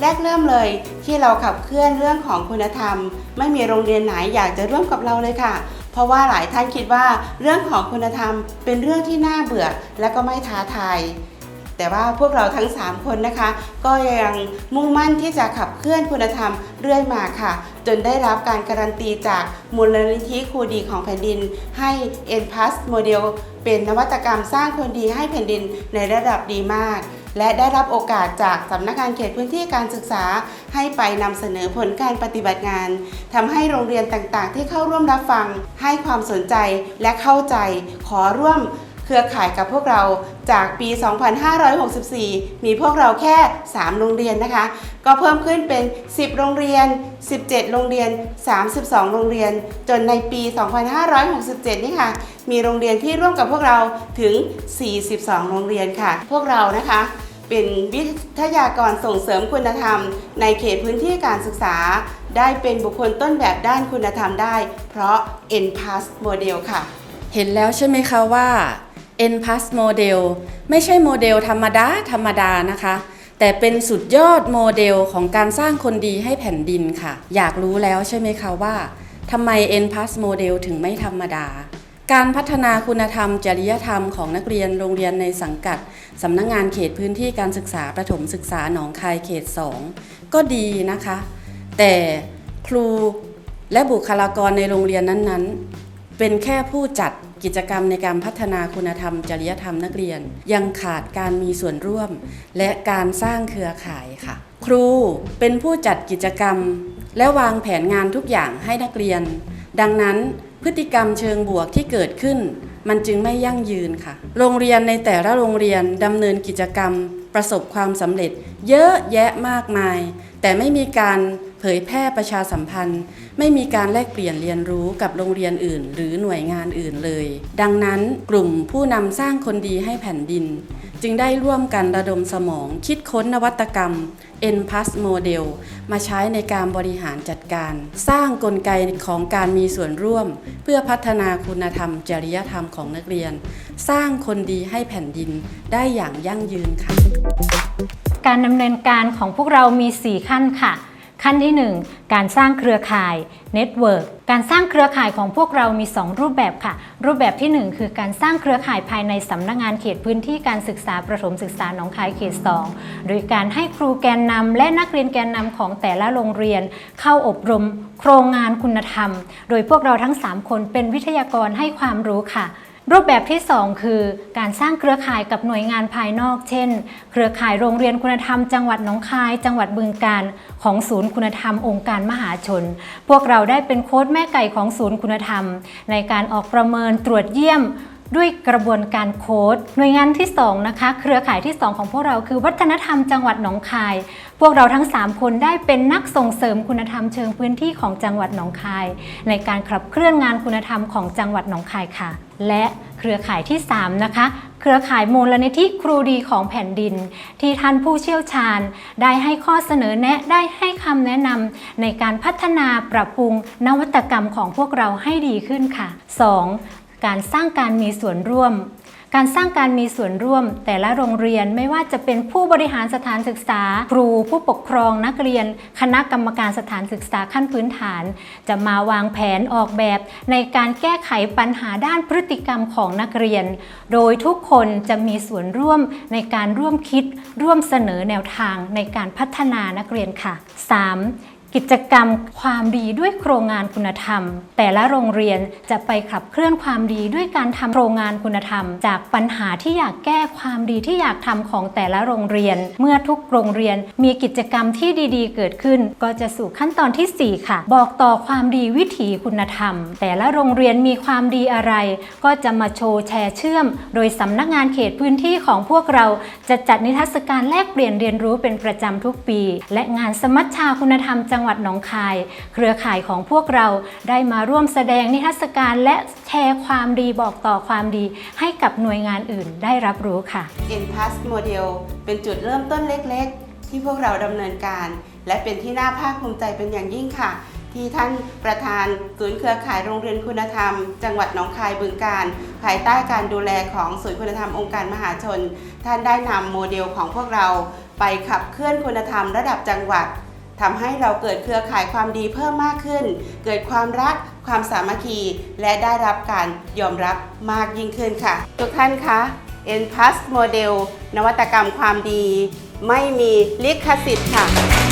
แรกเริ่มเลยที่เราขับเคลื่อนเรื่องของคุณธรรม ไม่มีโรงเรียนไหนอยากจะร่วมกับเราเลยค่ะ เพราะว่าหลายท่านคิดว่าเรื่องของคุณธรรมเป็นเรื่องที่น่าเบื่อและก็ไม่ท้าทายแต่ว่าพวกเราทั้ง 3 คนนะคะ ก็ยังมุ่งมั่นที่จะขับเคลื่อนคุณธรรมเรื่อยมาค่ะ จนได้รับการการันตีจากมูลนิธิครูดีของแผ่นดิน ให้ n p a s โมเดลเป็นนวัตกรรมสร้างคนดีให้แผ่นดินในระดับดีมาก และได้รับโอกาสจากสำนักงานเขตพื้นที่การศึกษา ให้ไปนำเสนอผลการปฏิบัติงานทำให้โรงเรียนต่างๆ ที่เข้าร่วมรับฟัง ให้ความสนใจและเข้าใจขอร่วม เครือข่ายกับพวกเราจากปี 2564 มีพวกเราแค่ 3 โรงเรียนนะคะ ก็เพิ่มขึ้นเป็น 10 โรงเรียน 17 โรงเรียน 32 โรงเรียน จนในปี 2567 นี่ค่ะ มีโรงเรียนที่ร่วมกับพวกเราถึง 42 โรงเรียนค่ะ พวกเรานะคะเป็นวิทยากรส่งเสริมคุณธรรม ในเขตพื้นที่การศึกษา ได้เป็นบุคคลต้นแบบด้านคุณธรรมได้ เพราะ NPAS Model ค่ะ เห็นแล้วใช่ไหมคะว่า n p a s Model ไม่ใช่โมเดลธรรมดา ธรรมดานะคะ แต่เป็นสุดยอดโมเดลของการสร้างคนดีให้แผ่นดินค่ะ อยากรู้แล้วใช่ไหมคะว่าทำไม n p a s Model ถึงไม่ธรรมดา การพัฒนาคุณธรรม จริยธรรมของนักเรียนโรงเรียนในสังกัดสำนักงงานเขตพื้นที่การศึกษาประถมศึกษาหนองคายเขต 2 ก็ดีนะคะ แต่ครูและบุคลากรในโรงเรียนนั้นๆ เป็นแค่ผู้จัด กิจกรรมในการพัฒนาคุณธรรม จริยธรรมนักเรียน ยังขาดการมีส่วนร่วม และการสร้างเครือข่ายค่ะ ครูเป็นผู้จัดกิจกรรม และวางแผนงานทุกอย่างให้นักเรียน ดังนั้นพฤติกรรมเชิงบวกที่เกิดขึ้น มันจึงไม่ยั่งยืนค่ะ โรงเรียนในแต่ละโรงเรียนดำเนินกิจกรรม ประสบความสำเร็จ เยอะแยะมากมาย แต่ไม่มีการ ผยแพร่ประชาสัมพันธ์ ไม่มีการแลกเปลี่ยนเรียนรู้กับโรงเรียนอื่น หรือหน่วยงานอื่นเลย ดังนั้นกลุ่มผู้นำสร้างคนดีให้แผ่นดิน จึงได้ร่วมกันระดมสมอง คิดค้นนวัตกรรม n p a s Model มาใช้ในการบริหารจัดการ สร้างกลไกของการมีส่วนร่วม เพื่อพัฒนาคุณธรรม จริยธรรมของนักเรียน สร้างคนดีให้แผ่นดินได้อย่างยั่งยืนค่ะ การดำเนินการของพวกเรามี 4 ขั้นค่ะ ขั้นที่ 1 การสร้างเครือข่าย Network กการสร้างเครือข่ายของพวกเรามี 2 รูปแบบค่ะ รูปแบบทีหนึ่1 คือการสร้างเครือข่ายภายในสำนักงานเขตพื้นที่การศึกษาประถมศึกษาหนองคายเขต 2 โดยการให้ครูแกนนำและนักเรียนแกนนำของแต่ละโรงเรียน เข้าอบรมโครงงานคุณธรรม โดยพวกเราทั้ง 3 คนเป็นวิทยากรให้ความรู้ค่ะ รูปแบบที่ 2 คือการสร้างเครือข่ายกับหน่วยงานภายนอก เช่น เครือข่ายโรงเรียนคุณธรรมจังหวัดหนองคาย จังหวัดบึงกาฬของศูนย์คุณธรรมองค์การมหาชน พวกเราได้เป็นโค้ดแม่ไก่ของศูนย์คุณธรรม ในการออกประเมินตรวจเยี่ยมด้วยกระบวนการโค้ดหน่วยงานที่ 2 นะคะ เครือข่ายที่ 2 ของพวกเราคือวัฒนธรรมจังหวัดหนองคาย พวกเราทั้ง 3 คนได้เป็นนักส่งเสริมคุณธรรมเชิงพื้นที่ของจังหวัดหนองคาย ในการขับเคลื่อนงานคุณธรรมของจังหวัดหนองคายค่ะ และเครือข่ายที่ 3 นะคะ เครือข่ายมูลนิธิครูดีของแผ่นดิน ที่ท่านผู้เชี่ยวชาญ ได้ให้ข้อเสนอแนะได้ให้คำแนะนำในการพัฒนาปรับปรุงนวัตกรรมของพวกเราให้ดีขึ้นค่ะ 2. การสร้างการมีส่วนร่วม การสร้างการมีส่วนร่วมแต่ละโรงเรียนไม่ว่าจะเป็นผู้บริหารสถานศึกษา ครูผู้ปกครองนักเรียน คณะกรรมการสถานศึกษาขั้นพื้นฐาน จะมาวางแผนออกแบบ ในการแก้ไขปัญหาด้านพฤติกรรมของนักเรียน โดยทุกคนจะมีส่วนร่วมในการร่วมคิด ร่วมเสนอแนวทางในการพัฒนานักเรียนค่ะ 3. กิจกรรมความดีด้วยโครงงานคุณธรรม แต่ละโรงเรียนจะไปขับเคลื่อนความดีด้วยการทำโครงงานคุณธรรม จากปัญหาที่อยากแก้ความดีที่อยากทำของแต่ละโรงเรียน เมื่อทุกโรงเรียนมีกิจกรรมที่ดีๆ เกิดขึ้น ก็จะสู่ขั้นตอนทีสี่4 ค่ะ บอกต่อความดีวิถีคุณธรรม แต่ละโรงเรียนมีความดีอะไร ก็จะมาโชว์แชร์เชื่อม โดยสำนักงานเขตพื้นที่ของพวกเราจะจัดนิทรรศการแลกเปลี่ยนเรียนรู้เป็นประจำทุกปี และงานสมัชชาคุณธรรมจังงหวัดหนองคาย เครือข่ายของพวกเราได้มาร่วมแสดงนิทรรศการและแชร์ความดีบอกต่อความดี ให้กับหน่วยงานอื่นได้รับรู้ค่ะ In p a s Model เป็นจุดเริ่มต้นเล็กๆ ที่พวกเราดำเนินการ และเป็นที่น่าภาคภูมิใจเป็นอย่างยิ่งค่ะ ที่ท่านประธานศูนย์เครือข่ายโรงเรียนคุณธรรม จังหวัดหนองคายบึงการ ภายใต้การดูแลของศูนย์คุณธรรมองค์การมหาชน ท่านได้นำโมเดลของพวกเราไปขับเคลื่อนคุณธรรมระดับจังหวัด ทำให้เราเกิดเครือข่ายความดีเพิ่มมากขึ้น เกิดความรัก ความสามัคคี และได้รับการยอมรับมากยิ่งขึ้นค่ะ ทุกท่านคะ n p a s Model นวัตกรรมความดี ไม่มีลิขสิทธิ์ค่ะ